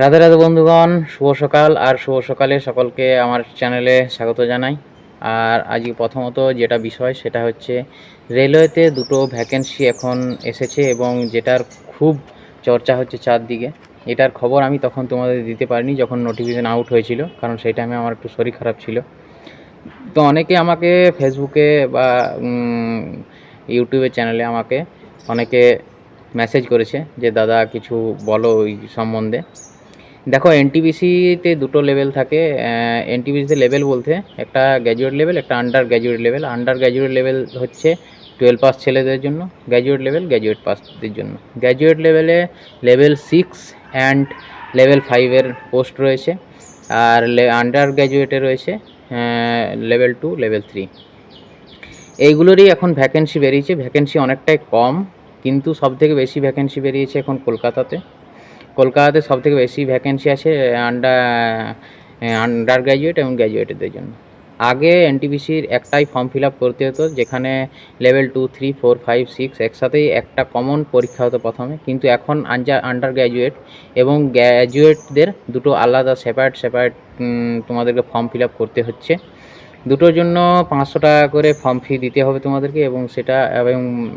রাধে রাধে বন্ধুগণ, শুভ সকাল আর শুভ সকালে সকলকে আমার চ্যানেলে স্বাগত জানাই। আর আজকে প্রথমত যেটা বিষয় সেটা হচ্ছে, রেলওয়েতে দুটো ভ্যাকেন্সি এখন এসেছে এবং যেটার খুব চর্চা হচ্ছে চারদিকে। এটার খবর আমি তখন তোমাদের দিতে পারিনি যখন নোটিফিকেশন আউট হয়েছিল, কারণ সেই টাইমে আমার একটু শরীর খারাপ ছিল। তো অনেকে আমাকে ফেসবুকে বা ইউটিউবের চ্যানেলে আমাকে অনেকে মেসেজ করেছে যে, দাদা, কিছু বলো ওই সম্বন্ধে। দেখো এনটিবিসিতে দুটো লেভেল থাকে। এনটিবিসিতে লেভেল বলতে একটা গ্র্যাজুয়েট লেভেল একটা under graduate level under graduate level হচ্ছে টুয়েলভ পাস ছেলেদের জন্য গ্র্যাজুয়েট লেভেল গ্র্যাজুয়েট পাসদের জন্য। গ্র্যাজুয়েট লেভেলে লেভেল সিক্স অ্যান্ড লেভেল ফাইভের পোস্ট রয়েছে। আর আন্ডার গ্র্যাজুয়েটে রয়েছে লেভেল টু লেভেল থ্রি এইগুলোরই এখন ভ্যাকেন্সি বেরিয়েছে। ভ্যাকেন্সি অনেকটাই কম, কিন্তু সব থেকে বেশি ভ্যাকেন্সি বেরিয়েছে এখন কলকাতাতে। কলকাতাতে সব থেকে বেশি ভ্যাকেন্সি আছে আন্ডার আন্ডার গ্র্যাজুয়েট এবং গ্র্যাজুয়েটদের জন্য। আগে এনটিপিসির একটাই ফর্ম ফিল আপ করতে হতো, যেখানে level two three four five six একসাথেই একটা কমন পরীক্ষা হতো প্রথমে। কিন্তু এখন আন্ডার গ্র্যাজুয়েট এবং গ্র্যাজুয়েটদের দুটো আলাদা সেপারেট সেপারেট তোমাদেরকে ফর্ম ফিল আপ করতে হচ্ছে। দুটোর জন্য পাঁচশো টাকা করে ফর্ম ফি দিতে হবে তোমাদেরকে এবং সেটা, এবং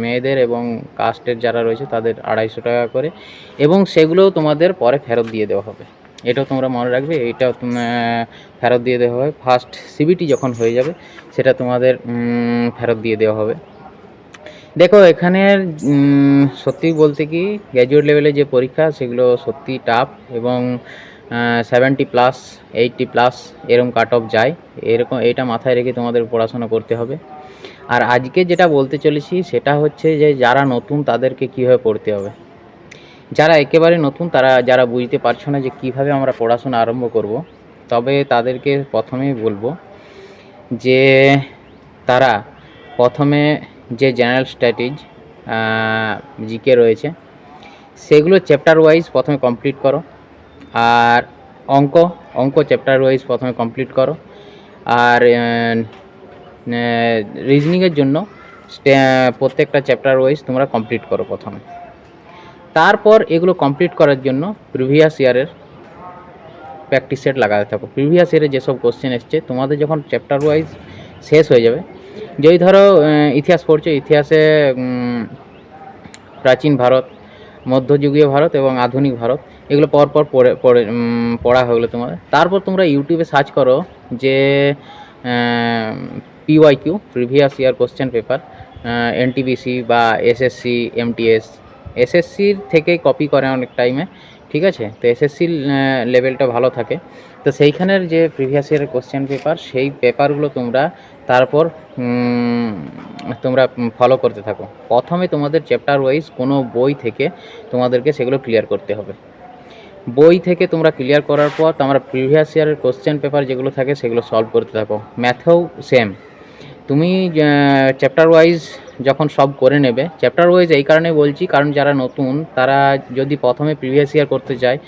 মেয়েদের এবং কাস্টের যারা রয়েছে তাদের আড়াইশো টাকা করে এবং সেগুলোও তোমাদের পরে ফেরত দিয়ে দেওয়া হবে। এটাও তোমরা মনে রাখবে, এইটাও তোম- ফেরত দিয়ে দেওয়া হবে। ফার্স্ট সিবিটি যখন হয়ে যাবে, সেটা তোমাদের ফেরত দিয়ে দেওয়া হবে। দেখো এখানের সত্যি বলতে কি গ্র্যাজুয়েট লেভেলে যে পরীক্ষা, সেগুলো সত্যি টাফ এবং সেভেন্টি প্লাস এইটটি প্লাস এরকম কাট অফ যায়। এরকম, এইটা মাথায় রেখে তোমাদের পড়াশোনা করতে হবে। আর আজকে যেটা বলতে চলেছি, সেটা হচ্ছে যে যারা নতুন, তাদেরকে কীভাবে পড়তে হবে? যারা একেবারে নতুন, তারা, যারা বুঝতে পারছ না যে কীভাবে আমরা পড়াশোনা আরম্ভ করব, তবে তাদেরকে প্রথমেই বলব যে তারা প্রথমে যে জেনারেল স্ট্র্যাটেজ জিকে রয়েছে, সেগুলো চ্যাপ্টার ওয়াইজ প্রথমে কমপ্লিট করো। আর অঙ্ক অঙ্ক চ্যাপ্টার ওয়াইজ প্রথমে কমপ্লিট করো। আর রিজনিংয়ের জন্য প্রত্যেকটা চ্যাপ্টার ওয়াইজ তোমরা কমপ্লিট করো প্রথমে। তারপর এগুলো কমপ্লিট করার জন্য প্রিভিয়াস ইয়ারের প্র্যাকটিস সেট লাগাতে থাকো। প্রিভিয়াস ইয়ারে যেসব কোশ্চেন এসছে, তোমাদের যখন চ্যাপ্টার ওয়াইজ শেষ হয়ে যাবে, যেই ধরো ইতিহাস পড়ছো, ইতিহাসে প্রাচীন ভারত, মধ্যযুগীয় ভারত এবং আধুনিক ভারত এগুলো পরপর পড়ে পড়ে পড়া হয়ে গেলো তোমাদের। তারপর তোমরা ইউটিউবে সার্চ করো যে P Y Q previous year question paper NTPC বা এসএসসি এমটিএস এসএসসির থেকে কপি করে অনেক টাইমে ঠিক আছে? তো এসএসসির লেভেলটা ভালো থাকে। তো সেইখানের যে প্রিভিয়াস ইয়ারের কোশ্চেন পেপার সেই পেপারগুলো তোমরা তারপর তোমরা ফলো করতে থাকো। প্রথমে তোমাদের চ্যাপ্টার ওয়াইজ কোনো বই থেকে তোমাদেরকে সেগুলো ক্লিয়ার করতে হবে। বই থেকে তোমরা ক্লিয়ার করার পর তোমরা প্রিভিয়াস ইয়ারের কোশ্চেন পেপার যেগুলো থাকে সেগুলো সলভ করতে থাকো। ম্যাথেও সেম তুমি চ্যাপ্টার ওয়াইজ যখন সব করে নেবে চ্যাপ্টার ওয়াইজ এই কারণে বলছি, কারণ যারা নতুন, তারা যদি প্রথমে প্রিভিয়াস ইয়ার করতে চায়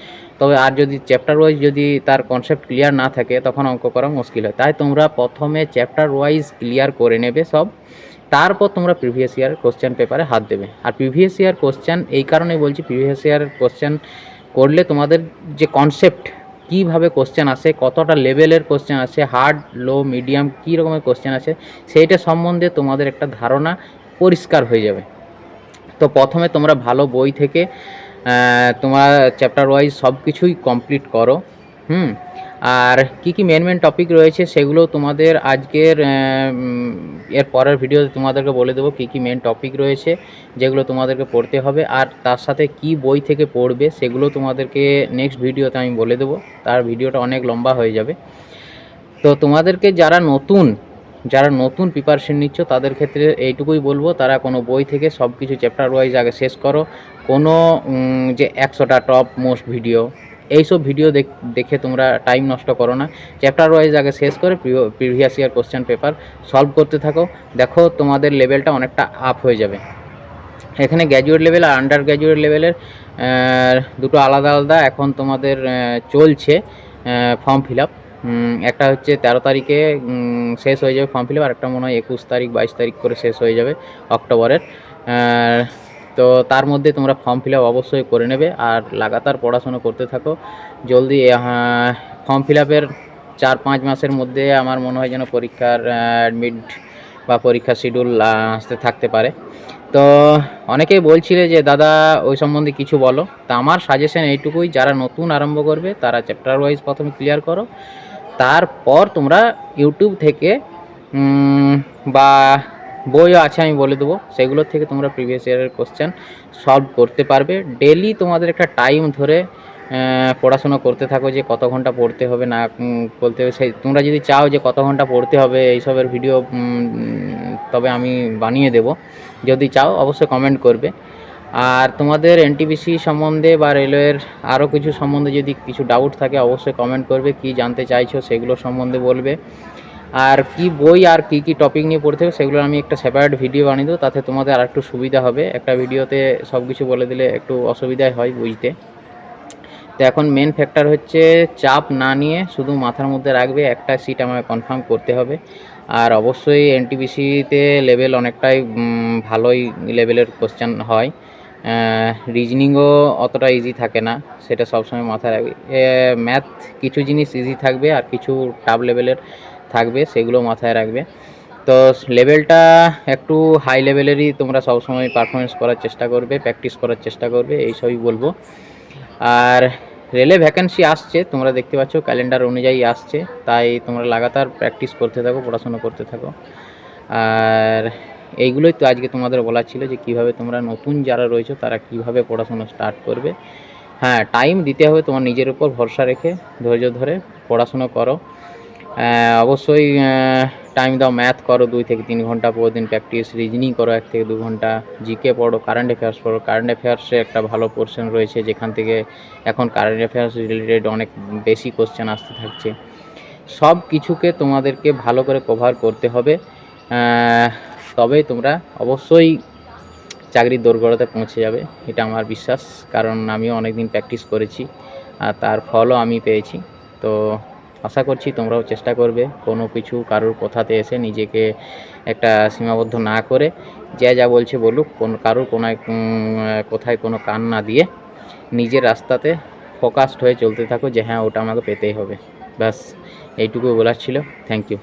তবে আর যদি চ্যাপ্টার ওয়াইজ যদি তার কনসেপ্ট ক্লিয়ার না থাকে, তখন অঙ্ক করা মুশকিল হয়। তাই তোমরা প্রথমে চ্যাপ্টার ওয়াইজ ক্লিয়ার করে নেবে সব, তারপর তোমরা প্রিভিয়াস ইয়ার কোশ্চেন পেপারে হাত দেবে। আর প্রিভিয়াস ইয়ার কোশ্চেন এই কারণে বলছি প্রিভিয়াস ইয়ার কোশ্চেন করলে তোমাদের যে কনসেপ্ট কীভাবে কোশ্চেন আসে, কতটা লেভেলের কোশ্চেন আসে হার্ড লো মিডিয়াম কী রকমের কোশ্চেন আছে সেইটা সম্বন্ধে তোমাদের একটা ধারণা পরিষ্কার হয়ে যাবে। তো প্রথমে তোমরা ভালো বই থেকে তোমার চ্যাপ্টার ওয়াইজ সব কিছুই কমপ্লিট করো, হুম? আর কি কি মেন মেন টপিক রয়েছে সেগুলো তোমাদের আজকের এর পরের ভিডিওতে তোমাদেরকে বলে দেবো কী কী মেন টপিক রয়েছে যেগুলো তোমাদেরকে পড়তে হবে আর তার সাথে কি বই থেকে পড়বে সেগুলো তোমাদেরকে নেক্সট ভিডিওতে আমি বলে দেবো। তার ভিডিওটা অনেক লম্বা হয়ে যাবে। তো তোমাদেরকে যারা নতুন যারা নতুন প্রিপারেশন নিচ্ছ তাদের ক্ষেত্রে এইটুকুই বলব, তারা কোনো বই থেকে সব কিছু চ্যাপ্টার ওয়াইজ আগে শেষ করো। কোনো যে একশোটা টপ মোস্ট ভিডিও এইসব ভিডিও দেখে তোমরা টাইম নষ্ট করো না। চ্যাপ্টার ওয়াইজ আগে শেষ করে previous year question paper solve করতে থাকো। দেখো তোমাদের লেভেলটা অনেকটা আপ হয়ে যাবে। এখানে গ্র্যাজুয়েট লেভেল আর আন্ডার গ্র্যাজুয়েট লেভেলের দুটো আলাদা আলাদা। এখন তোমাদের চলছে ফর্ম ফিল আপ একটা হচ্ছে তেরো তারিখে শেষ হয়ে যাবে ফর্ম ফিল আপ আর একটা মনে হয় একুশ তারিখ, বাইশ তারিখ করে শেষ হয়ে যাবে অক্টোবরের। তো তার মধ্যে তোমরা ফর্ম ফিল আপ অবশ্যই করে নেবে আর লাগাতার পড়াশোনা করতে থাকো। জলদি ফর্ম ফিল আপের চার পাঁচ মাসের মধ্যে আমার মনে হয় যেন পরীক্ষার অ্যাডমিট বা পরীক্ষার শিডিউল আসতে থাকতে পারে। তো অনেকেই বলছিলে যে, দাদা, ওই সম্বন্ধে কিছু বলো। তা আমার সাজেশন এইটুকুই, যারা নতুন আরম্ভ করবে, তারা চ্যাপ্টার ওয়াইজ প্রথমে ক্লিয়ার করো। তারপর তোমরা ইউটিউব থেকে বা বইও আছে, আমি বলে দেবো। সেগুলোর থেকে তোমরা প্রিভিয়াস ইয়ারের কোশ্চেন সলভ করতে পারবে। ডেলি তোমাদের একটা টাইম ধরে পড়াশোনা করতে থাকো যে কত ঘণ্টা পড়তে হবে, না বলতে হবে। সেই, তোমরা যদি চাও যে কত ঘণ্টা পড়তে হবে, এইসবের ভিডিও তবে আমি বানিয়ে দেব। যদি চাও, অবশ্যই কমেন্ট করবে। আর তোমাদের এনটিপিসি সম্বন্ধে বা রেলওয়ের আরও কিছু সম্বন্ধে যদি কিছু ডাউট থাকে, অবশ্যই কমেন্ট করবে। কি জানতে চাইছো, সেগুলো সম্বন্ধে বলবে। আর কি বই আর কি কি টপিক নিয়ে পড়তে হবে সেগুলো আমি একটা সেপারেট ভিডিও বানিয়ে দেবো, তাতে তোমাদের আর একটু সুবিধা হবে। একটা ভিডিওতে সব কিছু বলে দিলে একটু অসুবিধাই হয় বুঝতে তো এখন মেন ফ্যাক্টর হচ্ছে চাপ না নিয়ে শুধু মাথার মধ্যে রাখবে, একটা সিট আমাকে কনফার্ম করতে হবে। আর অবশ্যই এনটিপিসিতে লেভেল অনেকটাই ভালোই লেভেলের কোশ্চেন হয়। রিজনিংও অতটা ইজি থাকে না, সেটা সবসময় মাথায় রাখবে। ম্যাথ কিছু জিনিস ইজি থাকবে আর কিছু টাফ লেভেলের থাকবে, সেগুলো মাথায় রাখবে। তো লেভেলটা একটু হাই লেভেলেরই তোমরা সবসময় পারফরমেন্স করার চেষ্টা করবে প্র্যাকটিস করার চেষ্টা করবে এইসবই বলব। আর রেলে ভ্যাকেন্সি আসছে, তোমরা দেখতে পাচ্ছ ক্যালেন্ডার অনুযায়ী আসছে, তাই তোমরা লাগাতার প্র্যাকটিস করতে থাকো, পড়াশোনা করতে থাকো। আর এইগুলোই তো আজকে তোমাদের বলার ছিল যে কীভাবে তোমরা নতুন যারা রয়েছে, তারা কীভাবে পড়াশোনা স্টার্ট করবে। হ্যাঁ টাইম দিতে হবে তোমার নিজের উপর ভরসা রেখে, ধৈর্য ধরে পড়াশোনা করো। অবশ্যই টাইম দাও ম্যাথ করো দুই থেকে তিন ঘণ্টা প্রতিদিন প্র্যাকটিস রিজনিং করো এক থেকে দু ঘণ্টা জিকে পড়ো কারেন্ট অ্যাফেয়ার্স পড়ো। কারেন্ট অ্যাফেয়ার্সে একটা ভালো পোর্শন রয়েছে, যেখান থেকে এখন কারেন্ট অ্যাফেয়ার্স রিলেটেড অনেক বেশি কোশ্চেন আসতে থাকছে। সব কিছুকে তোমাদেরকে ভালো করে কভার করতে হবে। তবেই তোমরা অবশ্যই চাকরির দোরগোড়াতে পৌঁছে যাবে, এটা আমার বিশ্বাস। কারণ আমিও অনেক দিন প্র্যাকটিস করেছি, আর তার ফলও আমি পেয়েছি। তো আশা করছি তোমরাও চেষ্টা করবে কোনো কিছু কারোর কথাতে এসে নিজেকে একটা সীমাবদ্ধ না করে যে যা বলছে বলুক, কোন কারোর কোনো কোথায় কোনো কান না দিয়ে নিজের রাস্তাতে ফোকাসড হয়ে চলতে থাকো যে হ্যাঁ ওটা আমাকে পেতেই হবে। ব্যাস এইটুকু বলার ছিল। Thank you